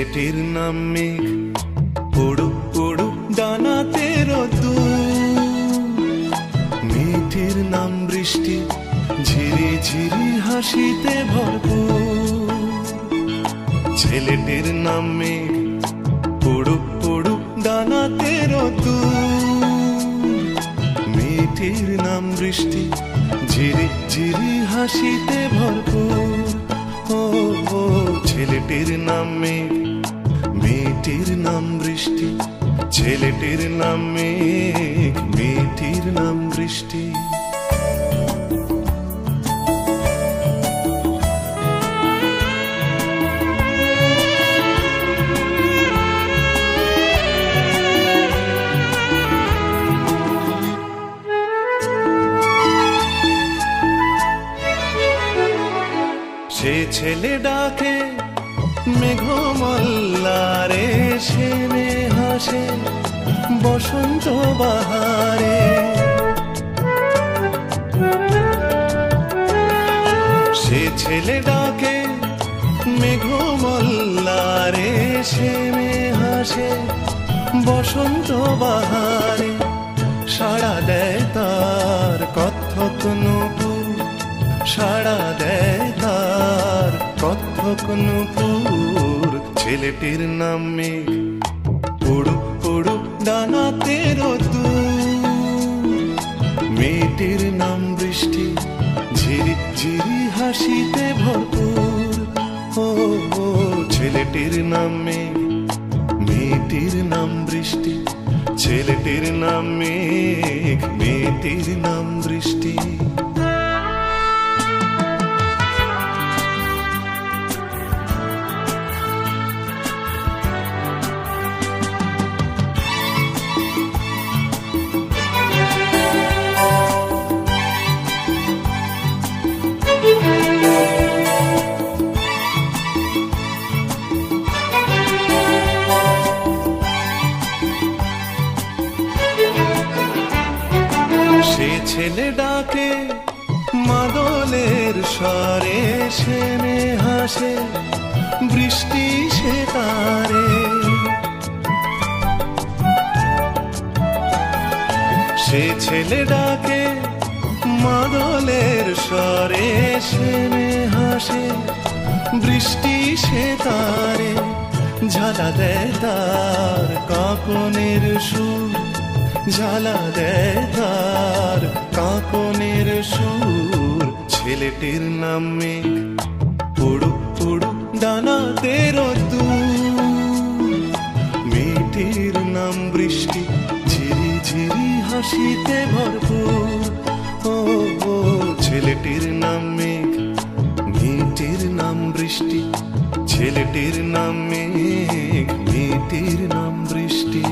ছেলেটির নাম মেঘ। পড়ুক পড়ুক ডানাতে রোদ্দুর মেয়েটির নাম বৃষ্টি, ঝিরি ঝিরি হাসিতে ভরপুর। ছেলেটির নাম মেঘ। পড়ুক পড়ুক ডানাতে রোদ্দুর মেয়েটির নাম বৃষ্টি, ঝিরি ঝিরি হাসিতে ভরপুর। ছেলেটির নাম মেঘ। ছেলেটির নাম মেঘ মেয়েটির নাম বৃষ্টি ছেলে ডাকে মেঘমল্লারে সে মে হাসে বসন্ত বাহারে। সে ছেলে ডাকে মেঘমল্লারে সে মে হাসে বসন্ত বাহারে। সাড়া দেয় তার কথক নূপুর, সাড়া দেয় তার কথক নূপুর। ছেলেটির নাম। মেঘ পড়ুক পড়ুক ডানাতে রোদ্দুর মেয়েটির নাম বৃষ্টি, ঝিরি ঝিরি হাসিতে ভরপুর। ও ছেলেটির নাম, মেয়েটির নাম বৃষ্টি, ছেলেটির নাম মেঘ মেয়েটির নাম। সে ছেলে ডাকে, মাদলের স্বরে সে হাসে, বৃষ্টি সে তারে। সে ছেলে ডাকে, মাদলের স্বরে সে হাসে, বৃষ্টি সে তারে। ঝালা দেয় তার কাকনের সুর, ঝালা দেয় তার কাকনের সুর, ছেলেটির নাম মেঘ পড়ুক পড়ুক ডানাতে রোদ্দুর মেয়েটির নাম বৃষ্টি, ঝিরি ঝিরি হাসিতে ভরপুর। ও ছেলেটির নাম মেঘ মেয়েটির নাম বৃষ্টি, ছেলেটির নাম মেঘ মেয়েটির নাম বৃষ্টি।